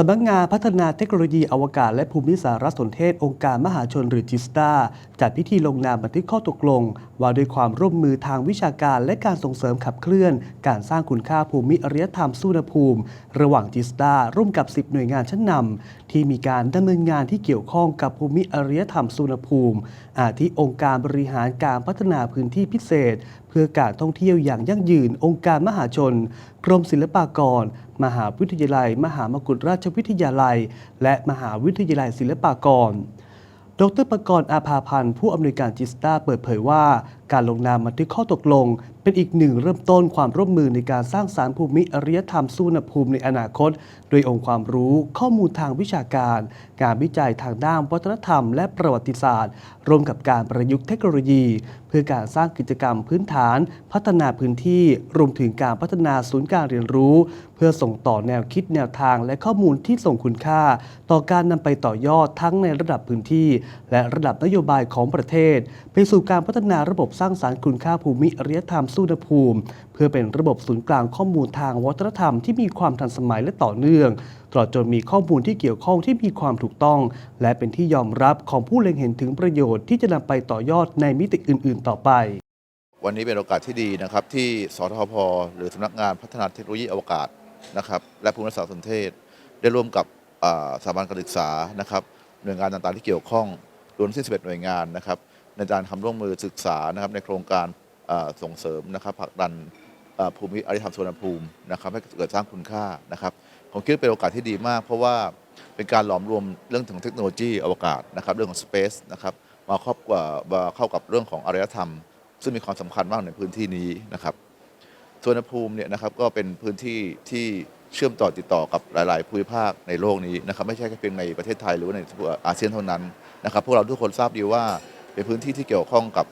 สำนักงานพัฒนาเทคโนโลยีอวกาศและภูมิสารสนเทศองค์การมหาชนหรือจิสตาจัดพิธีลงนามบันทึกข้อตกลง ว่าด้วยความร่วมมือทางวิชาการและการส่งเสริมขับเคลื่อน การสร้างคุณค่าภูมิอารยธรรมสุนภูมิ ระหว่างจิสตาร่วมกับ 10 หน่วยงานชั้นนำที่มีการดำเนินงานที่เกี่ยวข้องกับภูมิอารยธรรมสุนภูมิ อาทิองค์การบริหารการพัฒนาพื้นที่พิเศษเพื่อการท่องเที่ยวอย่างยั่งยืน องค์การมหาชน กรมศิลปากร มหาวิทยาลัย มหามกุฏราชวิทยาลัย และมหาวิทยาลัยศิลปากรดรประกรณ์อาภาพันธ์ผู้อำนวยการจิสตาเปิดเผยว่า การลงนามบันทึกข้อตกลง เป็นอีกหนึ่งเริ่มต้นความร่วมมือในการสร้างสารภูมิอารยธรรมสุวรรภูมิในอนาคต โดยองค์ความรู้ ข้อมูลทางวิชาการ การวิจัยทางด้านวัฒนธรรม และประวัติศาสตร์ รวมกับการประยุกต์เทคโนโลยี เพื่อการสร้างกิจกรรมพื้นฐาน พัฒนาพื้นที่ รวมถึงการพัฒนาศูนย์การเรียนรู้ เพื่อส่งต่อแนวคิดแนวทางและข้อมูลที่ส่งคุณค่า ต่อการนำไปต่อยอดทั้งในระดับพื้นที่ และระดับนโยบายของประเทศ ไปสู่การพัฒนาระบบสร้างสารรค์คุณค่าภูมิอารยธรรมสุนภูมิ เพื่อเป็นระบบศูนย์กลางข้อมูลทางวัฒนธรรมที่มีความทันสมัยและต่อเนื่องตลอดจนมีข้อมูลที่เกี่ยวข้องที่มีความถูกต้อง และเป็นที่ยอมรับของผู้เล็งเห็นถึงประโยชน์ที่จะนำไปต่อยอดในมิติอื่น ๆ ต่อไป วันนี้เป็นโอกาสที่ดีนะครับ ที่สทพหรือสำนักงานพัฒนาเทคโนโลยีอวกาศนะครับและภูมิศาสตร์สนเทศ ได้ร่วมกับสถาบันการศึกษานะครับหน่วยงานต่างๆที่เกี่ยวข้องรวมทั้งสิ้น11 หน่วยงานนะครับ ในการทำร่วมมือศึกษานะครับในโครงการส่งเสริมนะครับผลักดันภูมิอารยธรรมสุวรรณภูมินะครับให้เกิดสร้างคุณค่านะครับผมคิดว่าเป็นโอกาสที่ดีมาก เพราะว่าเป็นการหลอมรวมเรื่องของเทคโนโลยีอวกาศนะครับเรื่องของ Space นะครับมาครอบกว่ามาเข้ากับเรื่องของอารยธรรม ซึ่งมีความสำคัญมากในพื้นที่นี้นะครับส่วนภูมิเนี่ยนะครับก็เป็นพื้นที่ที่เชื่อมต่อติดต่อกับหลาย ๆ ภูมิภาคในโลกนี้นะครับไม่ใช่แค่เพียงในประเทศไทยหรือในอาเซียนเท่านั้นนะครับพวกเราทุกคนทราบดีว่า เป็นพื้นที่ที่เกี่ยวข้องกับ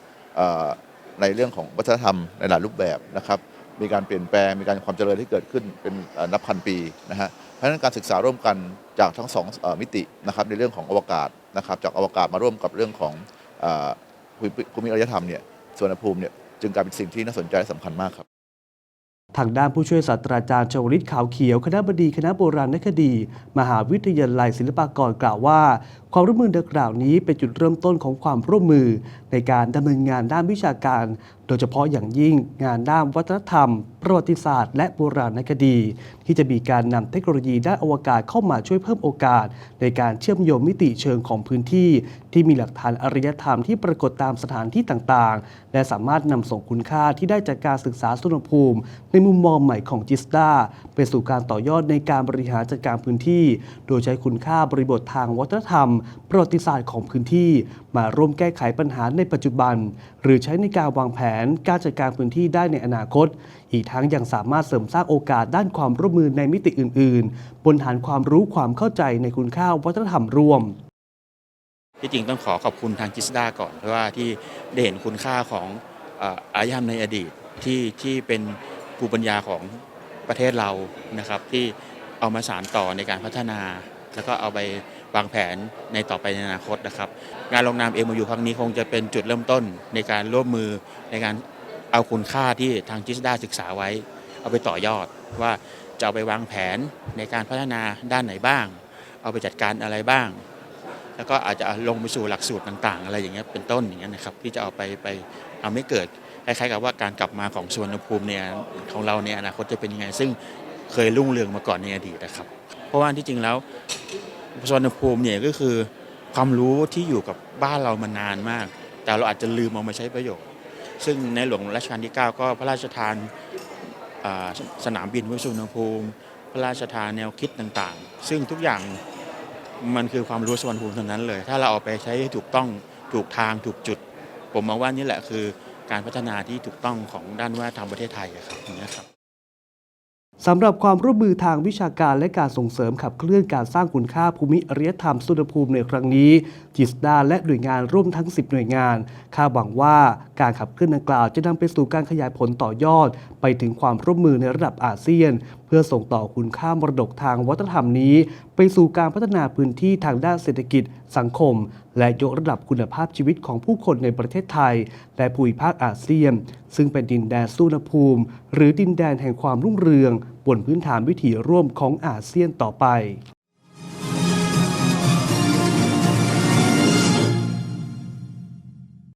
ในเรื่องของวัฒนธรรมในหลายรูปแบบนะครับมีการเปลี่ยนแปลงมีการความเจริญที่เกิดขึ้นเป็นนับพันปีนะฮะเพราะฉะนั้นการศึกษาร่วมกันจากทั้งสองอมิตินะครับในเรื่องของอวกาศนะครับจากอวกาศมาร่วมกับเรื่องของอภูมิอารยธรรมเนี่ยส่วนภูมิเนี่ยจึงกลายเป็นสิ่งที่น่าสนใจและสำคัญมากครับ ทางด้านผู้ช่วยศาสตราจารย์ชวลิตขาวเขียว คณะบดีคณะโบราณคดี มหาวิทยาลัยศิลปากรกล่าวว่า ความร่วมมือดังกล่าวนี้เป็นจุดเริ่มต้นของความร่วมมือ ในการดำเนินงานด้านวิชาการ โดยเฉพาะอย่างยิ่งงานด้านวัฒนธรรม ประวัติศาสตร์ และโบราณคดี ที่จะมีการนำเทคโนโลยีด้านอวกาศเข้ามาช่วยเพิ่มโอกาส ในการเชื่อมโยงมิติเชิงของพื้นที่ ที่มีหลักฐานอารยธรรมที่ปรากฏตามสถานที่ต่างๆ และสามารถนำส่งคุณค่าที่ได้จากการศึกษาสุนภูมิ ในมุมมองใหม่ของจิสตาไปสู่การต่อยอดในการบริหารจัดการพื้นที่ โดยใช้คุณค่าบริบททางวัฒนธรรม ประวัติศาสตร์ของพื้นที่ มาร่วมแก้ไขปัญหาในปัจจุบัน หรือใช้ในการวางแผนการจัดการพื้นที่ได้ในอนาคต อีกทั้งยังสามารถเสริมสร้างโอกาสด้านความร่วมมือในมิติอื่น ๆ บนฐานความรู้ความเข้าใจในคุณค่าวัฒนธรรมร่วมที่จริงต้องขอขอบคุณทางจิสดาก่อนเพราะว่าที่ได้เห็นคุณค่าของเอ่ออารยธรรมในอดีตที่ที่เป็นภูมิปัญญาของประเทศเรานะครับ ที่เอามาสานต่อในการพัฒนา แล้วก็เอาไป วางแผนในต่อไปในอนาคตนะครับงานลงนามเอ็มยูครั้งนี้คงจะเป็นจุดเริ่มต้นในการร่วมมือในการเอาคุณค่าที่ทางจิสดาศึกษาไว้ เอาไปต่อยอดว่าจะเอาไปวางแผนในการพัฒนาด้านไหนบ้าง เอาไปจัดการอะไรบ้าง แล้วก็อาจจะลงไปสู่หลักสูตรต่างๆ อะไรอย่างเงี้ยเป็นต้นอย่างเงี้ยนะครับที่จะเอาไปไปทำให้เกิดคล้ายๆกับว่าการกลับมาของสวนภูมิเนี่ยของเราในอนาคตจะเป็นยังไง ซึ่งเคยรุ่งเรืองมาก่อนในอดีตนะครับ เพราะว่าที่จริงแล้ว สวนภูมิเนี่ยก็คือความรู้ที่อยู่กับบ้านเรามานานมาก แต่เราอาจจะลืมเอามาใช้ประโยชน์ ซึ่งในหลวงรัชกาลที่ 9 ก็พระราชทานสนามบินวิสุวรรณภูมิ พระราชทานแนวคิดต่างๆ ซึ่งทุกอย่างมันคือความรู้สวรรณภูมิทั้งนั้นเลย ถ้าเราเอาไปใช้ให้ถูกต้องถูกทางถูกจุด ผมมองว่านี่แหละคือการพัฒนาที่ถูกต้องของด้านวัฒนธรรมประเทศไทยครับนี้ยครับ สำหรับความร่วมมือทางวิชาการและการส่งเสริมขับเคลื่อนการสร้างคุณค่าภูมิอารยธรรมสุนทรภูมิในครั้งนี้ จิสดาและหน่วยงานร่วมทั้ง 10 หน่วยงานคาดหวังว่าการขับเคลื่อนดังกล่าวจะนำไปสู่การขยายผลต่อยอด ไปถึงความร่วมมือในระดับอาเซียน เพื่อส่งต่อคุณค่ามรดกทางวัฒนธรรมนี้ ไปสู่การพัฒนาพื้นที่ทางด้านเศรษฐกิจ สังคม และยกระดับคุณภาพชีวิตของผู้คนในประเทศไทย และภูมิภาคอาเซียน ซึ่งเป็นดินแดนสุนทรภูมิ หรือดินแดนแห่งความรุ่งเรือง บนพื้นฐานวิถีร่วมของอาเซียนต่อไป